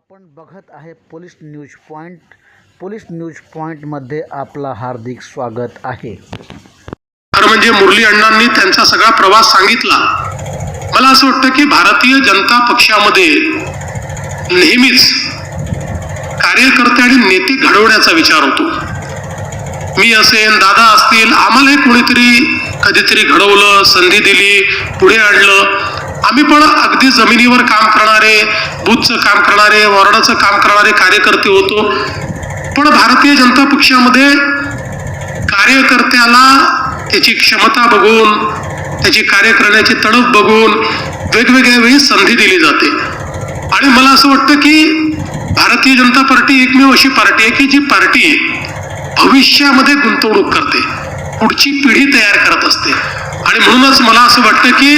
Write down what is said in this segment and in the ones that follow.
आपण बघत आहे police news point police news पॉईंटमध्ये आपला हार्दिक स्वागत आहे. तर म्हणजे मुरली अण्णांनी त्यांचा सगळा प्रवास सांगितला. मला असं वाटतं की भारतीय जनता पक्षामध्ये नेहमीच कार्यकर्ते आणि नेते घडवण्याचा विचार होतो. मी असेन दादा असतील आम्हालाही कोणीतरी कधीतरी घडवलं संधी दिली पुढे आणलं. आम्ही पण अगदी जमिनीवर काम करणारे बूथचं काम करणारे वॉर्डाचं काम करणारे कार्यकर्ते होतो. पण भारतीय जनता पक्षामध्ये कार्यकर्त्याला त्याची क्षमता बघून त्याची कार्य करण्याची तडफ बघून वेगवेगळ्या वेळी संधी दिली जाते. आणि मला असं वाटतं की भारतीय जनता पार्टी एकमेव अशी पार्टी आहे की जी पार्टी भविष्यामध्ये गुंतवणूक करते. पुढची पिढी तयार करत असते. आणि म्हणूनच मला असं वाटतं की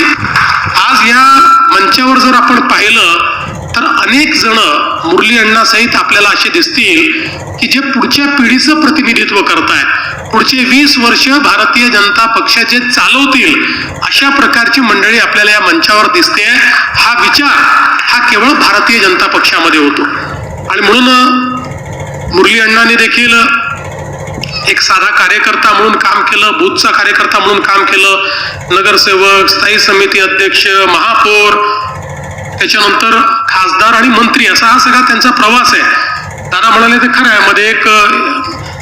आज या मंचावर जर आपण पाहिलं तर अनेक जण मुरली अण्णासहित आपल्याला असे दिसतील की जे पुढच्या पिढीचं प्रतिनिधित्व करताय पुढचे वीस वर्ष भारतीय जनता पक्षाचे चालवतील अशा प्रकारची मंडळी आपल्याला या मंचावर दिसते. हा विचार हा केवळ भारतीय जनता पक्षामध्ये होतो. आणि म्हणून मुरली अण्णांनी देखील एक साधा कार्यकर्ता म्हणून काम केलं बूथचा कार्यकर्ता म्हणून काम केलं नगरसेवक स्थायी समिती अध्यक्ष महापौर त्याच्यानंतर खासदार आणि मंत्री असा हा सगळा त्यांचा प्रवास आहे. दादा म्हणाले ते खरं आहे मध्ये एक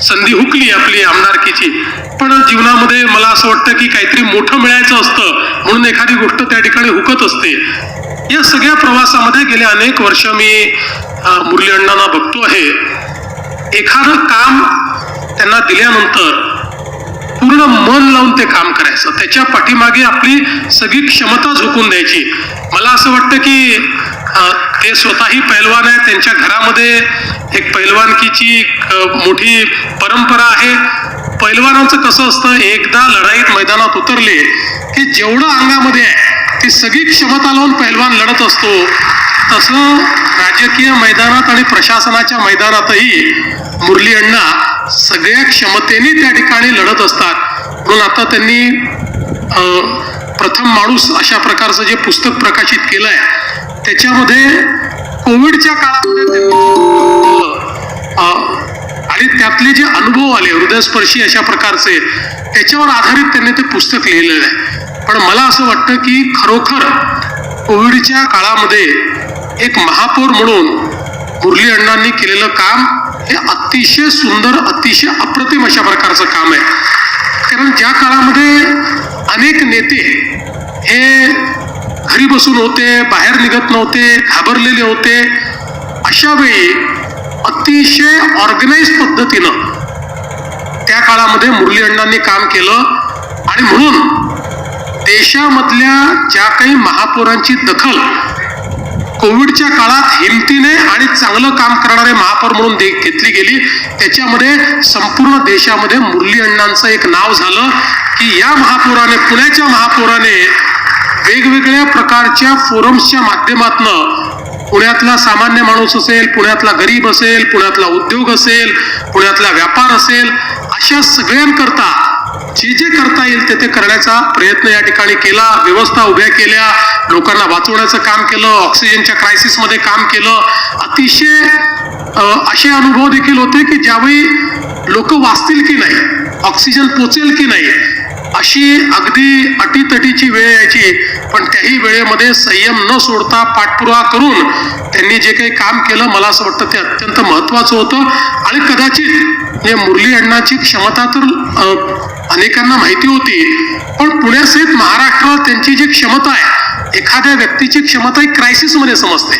संधी हुकली आपली आमदारकीची. पण जीवनामध्ये मला असं वाटतं की काहीतरी मोठं मिळायचं असतं म्हणून एखादी गोष्ट त्या ठिकाणी हुकत असते. या सगळ्या प्रवासामध्ये गेले अनेक वर्ष मी मुरली अण्णांना बघतो आहे. एखादं काम त्यांना दिल्यानंतर पूर्ण मन लावून ते काम करायचं. त्याच्या पाठीमागे आपली सगळी क्षमता झोकून द्यायची. मला असं वाटतं की ते स्वतःही पैलवान आहे त्यांच्या घरामध्ये एक पैलवानकीची मोठी परंपरा आहे. पैलवानांचं कसं असतं एकदा लढाईत मैदानात उतरले की जेवढं अंगामध्ये आहे ती सगळी क्षमता लावून पैलवान लढत असतो. तसं राजकीय मैदानात आणि प्रशासनाच्या मैदानातही मुरली अण्णा सगळ्या क्षमतेने त्या ठिकाणी लढत असतात. म्हणून आता त्यांनी प्रथम माणूस अशा प्रकारचं जे पुस्तक प्रकाशित केलं आहे त्याच्यामध्ये कोविडच्या काळामध्ये आणि त्यातले जे अनुभव आले हृदयस्पर्शी अशा प्रकारचे त्याच्यावर आधारित त्यांनी ते पुस्तक लिहिलेलं आहे. पण मला असं वाटतं की खरोखर कोविडच्या काळामध्ये एक महापौर म्हणून मुरली अण्णांनी केलेलं काम हे अतिशय सुंदर अतिशय अप्रतिम अशा प्रकारचं काम आहे. कारण ज्या काळामध्ये अनेक नेते हे घरी बसून होते बाहेर निघत नव्हते घाबरलेले होते अशा वेळी अतिशय ऑर्गनाईज पद्धतीनं त्या काळामध्ये मुरली अण्णांनी काम केलं आणि म्हणून देशामधल्या ज्या काही महापौरांची दखल कोविडच्या काळात हिमतीने आणि चांगलं काम करणारे महापौर म्हणून घेतली गेली. त्याच्यामध्ये संपूर्ण देशामध्ये मुरली अण्णांचं एक नाव झालं की या महापौराने पुण्याच्या महापौराने वेगवेगळ्या प्रकारच्या फोरम्सच्या माध्यमातनं पुण्यातला सामान्य माणूस असेल पुण्यातला गरीब असेल पुण्यातला उद्योग असेल पुण्यातला व्यापार असेल अशा सगळ्यांकरता जे जे करता येईल ते ते करण्याचा प्रयत्न या ठिकाणी केला व्यवस्था उभ्या केल्या लोकांना वाचवण्याचं काम केलं ऑक्सिजनच्या क्रायसिसमध्ये काम केलं. अतिशय असे अनुभव देखील होते की ज्यावेळी लोक वाचतील की नाही ऑक्सिजन पोचेल की नाही अशी अगदी अटीतटीची वेळ यायची. पण त्याही वेळेमध्ये संयम न सोडता पाठपुरावा करून त्यांनी जे काही काम केलं मला असं वाटतं ते अत्यंत महत्वाचं होतं. आणि कदाचित हे मुरली अण्णाची क्षमता तर अनेकांना माहिती होती पण पुण्यासहित महाराष्ट्रात त्यांची जी क्षमता आहे एखाद्या व्यक्तीची क्षमता ही क्रायसिसमध्ये समजते.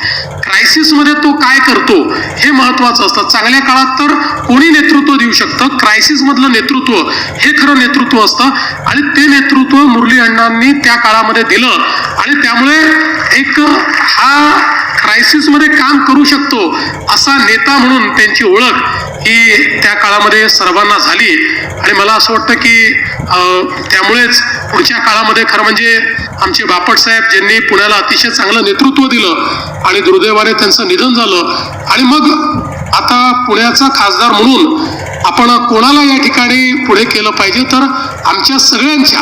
क्रायसिसमध्ये तो काय करतो हे महत्त्वाचं असतं. चांगल्या काळात तर कोणी नेतृत्व देऊ शकतं? क्रायसिसमधलं नेतृत्व हे खरं नेतृत्व असतं. आणि ते नेतृत्व मुरली अण्णांनी त्या काळामध्ये दिलं. आणि त्यामुळे एक हा क्रायसिसमध्ये काम करू शकतो असा नेता म्हणून त्यांची ओळख ही त्या काळामध्ये सर्वांना झाली. आणि मला असं वाटतं की त्यामुळेच पुढच्या काळामध्ये खरं म्हणजे आमचे बापट साहेब ज्यांनी पुण्याला अतिशय चांगलं नेतृत्व दिलं आणि दुर्दैवाने त्यांचं निधन झालं आणि मग आता पुण्याचा खासदार म्हणून आपण कोणाला या ठिकाणी पुढे केलं पाहिजे तर आमच्या सगळ्यांच्या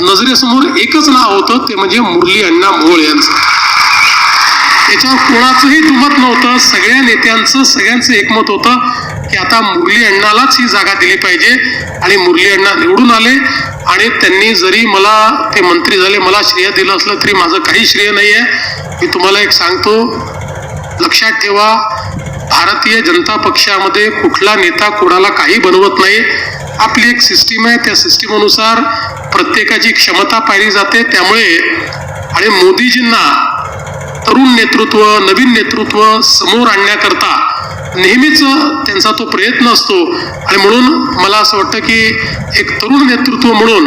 नजरेसमोर एकच नाव होतं ते म्हणजे मुरली अण्णा मोहोळ यांचं. त्याच्यावर कोणाचंही दुमत नव्हतं. सगळ्या नेत्यांचं सगळ्यांचं एकमत होतं की आता मुरली अण्णालाच ही जागा दिली पाहिजे आणि मुरली अण्णा निवडून आले आणि त्यांनी जरी मला ते मंत्री झाले मला श्रेय दिलं असलं तरी माझं काही श्रेय नाही आहे मी तुम्हाला एक सांगतो लक्षात ठेवा भारतीय जनता पक्षामध्ये कुठला नेता कोणाला काही बनवत नाही. आपली एक सिस्टीम आहे त्या सिस्टीमनुसार प्रत्येकाची क्षमता पाहिली जाते. त्यामुळे आणि मोदीजींना तरुण नेतृत्व नवीन नेतृत्व समोर आणण्याकरता नेहमीच त्यांचा तो प्रयत्न असतो. आणि म्हणून मला असं वाटतं की एक तरुण नेतृत्व म्हणून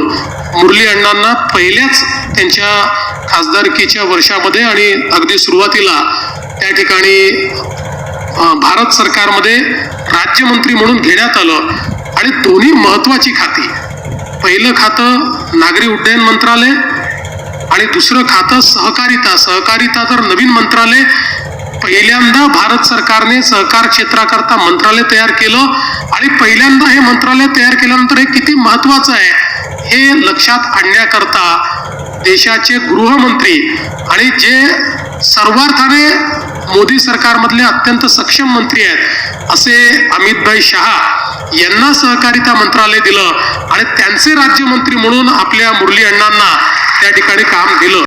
मुरली अण्णांना पहिल्याच त्यांच्या खासदारकीच्या वर्षामध्ये आणि अगदी सुरुवातीला त्या ठिकाणी भारत सरकारमध्ये राज्यमंत्री म्हणून घेण्यात आलं. आणि दोन्ही महत्त्वाची खाती. पहिलं खातं नागरी उड्डयन मंत्रालय आणि दुसरं खातं सहकारिता. सहकारिता तर नवीन मंत्रालय पहिल्यांदा भारत सरकारने सहकार क्षेत्राकरता मंत्रालय तयार केलं आणि पहिल्यांदा हे मंत्रालय तयार केल्यानंतर हे किती महत्वाचं आहे हे लक्षात आणण्याकरता देशाचे गृहमंत्री आणि जे सर्वार्थाने मोदी सरकारमधले अत्यंत सक्षम मंत्री आहेत असे अमितभाई शहा यांना सहकारिता मंत्रालय दिलं आणि त्यांचे राज्यमंत्री म्हणून आपल्या मुरली अण्णांना त्या ठिकाणी काम दिलं.